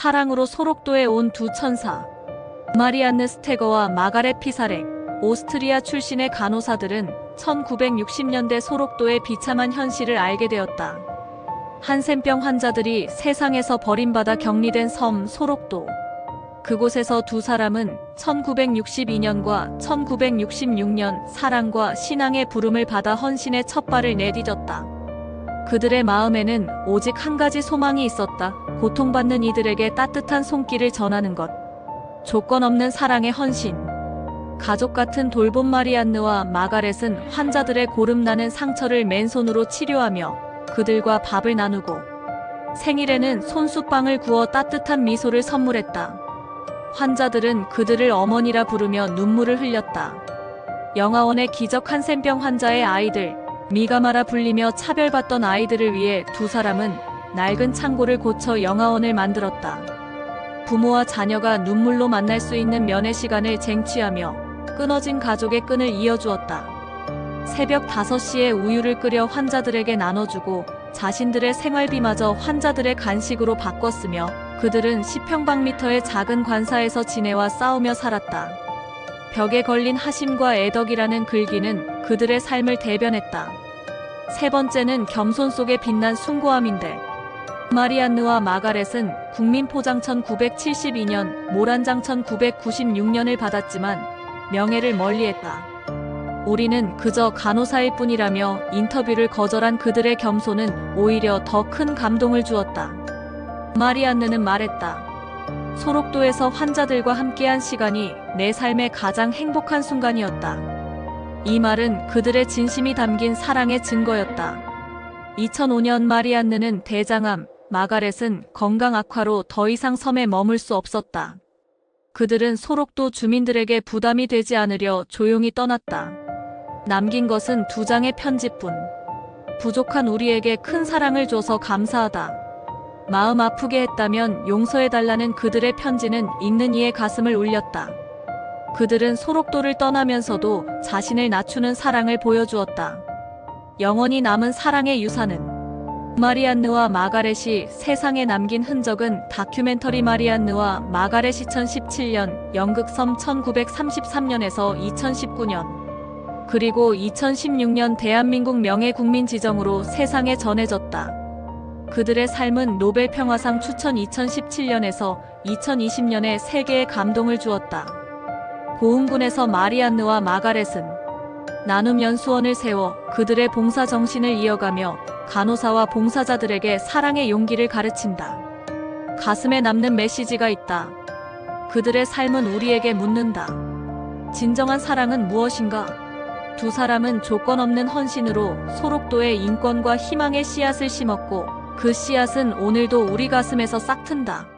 사랑으로 소록도에 온 두 천사. 마리안느 스테거와 마가렛 피사렉, 오스트리아 출신의 간호사들은 1960년대 소록도의 비참한 현실을 알게 되었다. 한센병 환자들이 세상에서 버림받아 격리된 섬 소록도. 그곳에서 두 사람은 1962년과 1966년 사랑과 신앙의 부름을 받아 헌신의 첫 발을 내디뎠다. 그들의 마음에는 오직 한 가지 소망이 있었다. 고통받는 이들에게 따뜻한 손길을 전하는 것. 조건 없는 사랑의 헌신. 가족 같은 돌봄 마리안느와 마가렛은 환자들의 고름나는 상처를 맨손으로 치료하며 그들과 밥을 나누고 생일에는 손수빵을 구워 따뜻한 미소를 선물했다. 환자들은 그들을 어머니라 부르며 눈물을 흘렸다. 영아원의 기적 한센병 환자의 아이들, 미가마라 불리며 차별받던 아이들을 위해 두 사람은 낡은 창고를 고쳐 영아원을 만들었다. 부모와 자녀가 눈물로 만날 수 있는 면회 시간을 쟁취하며 끊어진 가족의 끈을 이어주었다. 새벽 5시에 우유를 끓여 환자들에게 나눠주고 자신들의 생활비마저 환자들의 간식으로 바꿨으며 그들은 10평방미터의 작은 관사에서 지내와 싸우며 살았다. 벽에 걸린 하심과 애덕이라는 글귀는 그들의 삶을 대변했다. 세 번째는 겸손 속에 빛난 숭고함인데 마리안느와 마가렛은 국민포장천 972년, 모란장천 996년을 받았지만 명예를 멀리했다. 우리는 그저 간호사일 뿐이라며 인터뷰를 거절한 그들의 겸손은 오히려 더 큰 감동을 주었다. 마리안느는 말했다. 소록도에서 환자들과 함께한 시간이 내 삶의 가장 행복한 순간이었다. 이 말은 그들의 진심이 담긴 사랑의 증거였다. 2005년 마리안느는 대장암, 마가렛은 건강 악화로 더 이상 섬에 머물 수 없었다. 그들은 소록도 주민들에게 부담이 되지 않으려 조용히 떠났다. 남긴 것은 두 장의 편지뿐. 부족한 우리에게 큰 사랑을 줘서 감사하다. 마음 아프게 했다면 용서해달라는 그들의 편지는 읽는 이의 가슴을 울렸다. 그들은 소록도를 떠나면서도 자신을 낮추는 사랑을 보여주었다. 영원히 남은 사랑의 유산은 마리안느와 마가렛이 세상에 남긴 흔적은 다큐멘터리 마리안느와 마가렛 2017년, 연극섬 1933년에서 2019년, 그리고 2016년 대한민국 명예국민 지정으로 세상에 전해졌다. 그들의 삶은 노벨 평화상 추천 2017년에서 2020년에 세계에 감동을 주었다. 고흥군에서 마리안느와 마가렛은 나눔 연수원을 세워 그들의 봉사 정신을 이어가며 간호사와 봉사자들에게 사랑의 용기를 가르친다. 가슴에 남는 메시지가 있다. 그들의 삶은 우리에게 묻는다. 진정한 사랑은 무엇인가? 두 사람은 조건 없는 헌신으로 소록도의 인권과 희망의 씨앗을 심었고 그 씨앗은 오늘도 우리 가슴에서 싹튼다.